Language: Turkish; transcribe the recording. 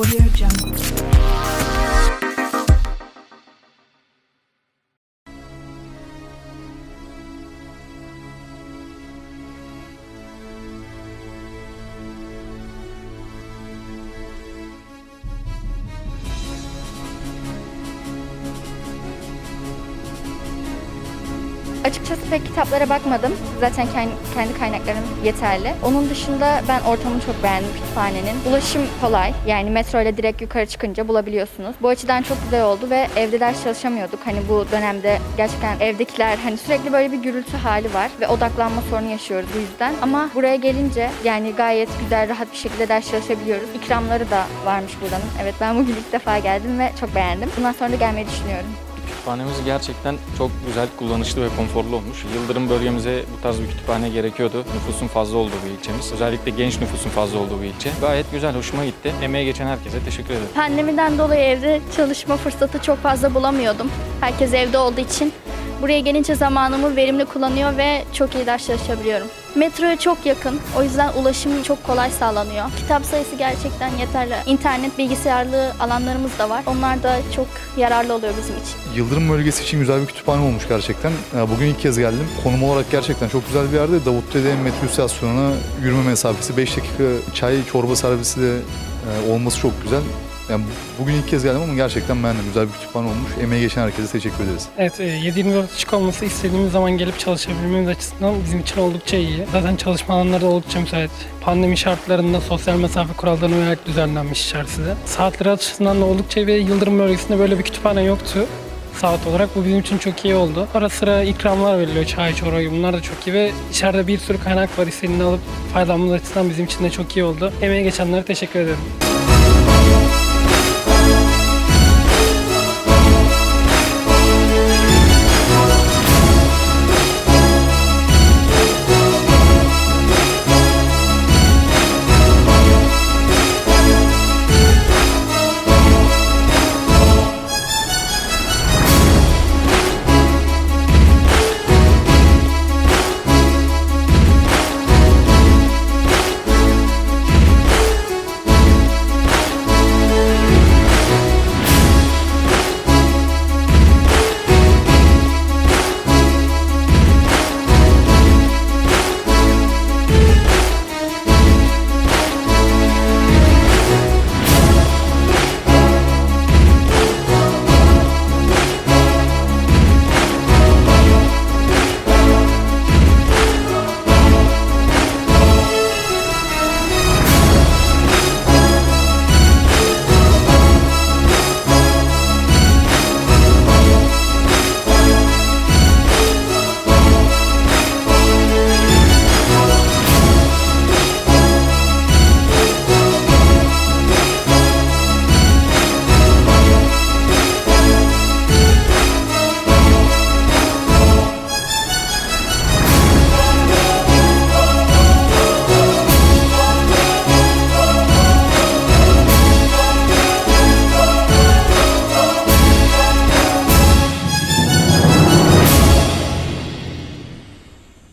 Audio Jungle. Açıkçası pek kitaplara bakmadım. Zaten kendi, kaynaklarım yeterli. Onun dışında ben ortamını çok beğendim kütüphanenin. Ulaşım kolay. Yani metro ile direkt yukarı çıkınca bulabiliyorsunuz. Bu açıdan çok güzel oldu ve evde ders çalışamıyorduk. Hani bu dönemde gerçekten evdekiler hani sürekli böyle bir gürültü hali var ve odaklanma sorunu yaşıyoruz bu yüzden. Ama buraya gelince yani gayet güzel, rahat bir şekilde ders çalışabiliyoruz. İkramları da varmış buranın. Evet ben bugün ilk defa geldim ve çok beğendim. Bundan sonra da gelmeyi düşünüyorum. Kütüphanemiz gerçekten çok güzel, kullanışlı ve konforlu olmuş. Yıldırım bölgemize bu tarz bir kütüphane gerekiyordu. Nüfusun fazla olduğu bir ilçemiz. Özellikle genç nüfusun fazla olduğu bir ilçe. Gayet güzel, hoşuma gitti. Emeğe geçen herkese teşekkür ederim. Pandemiden dolayı evde çalışma fırsatı çok fazla bulamıyordum. Herkes evde olduğu için buraya gelince zamanımı verimli kullanıyor ve çok iyi ders çalışabiliyorum. Metroya çok yakın, o yüzden ulaşım çok kolay sağlanıyor. Kitap sayısı gerçekten yeterli. İnternet, bilgisayarlı alanlarımız da var. Onlar da çok yararlı oluyor bizim için. Yıldırım bölgesi için güzel bir kütüphane olmuş gerçekten. Ee, Bugün ilk kez geldim. Konum olarak gerçekten çok güzel bir yerde. Davutdere metro istasyonuna yürüme mesafesi 5 dakika çay çorba servisi de e, olması çok güzel. Yani bugün ilk kez geldim ama gerçekten beğendim. Güzel bir kütüphane olmuş. Emeği geçen herkese teşekkür ederiz. Evet, e, 7-24 açık olması istediğimiz zaman gelip çalışabilmemiz açısından bizim için oldukça iyi. Zaten çalışma alanları da oldukça müsait. Pandemi şartlarında sosyal mesafe kurallarına uyarak düzenlenmiş içerisi. Saatleri açısından da oldukça iyi ve Yıldırım bölgesinde böyle bir kütüphane yoktu. Saat olarak bu bizim için çok iyi oldu. Ara sıra ikramlar veriliyor, çay, çorba bunlar da çok iyi ve içeride bir sürü kaynak var istediğini alıp faydalanmamız açısından bizim için de çok iyi oldu. Emeğe geçenlere teşekkür ederim.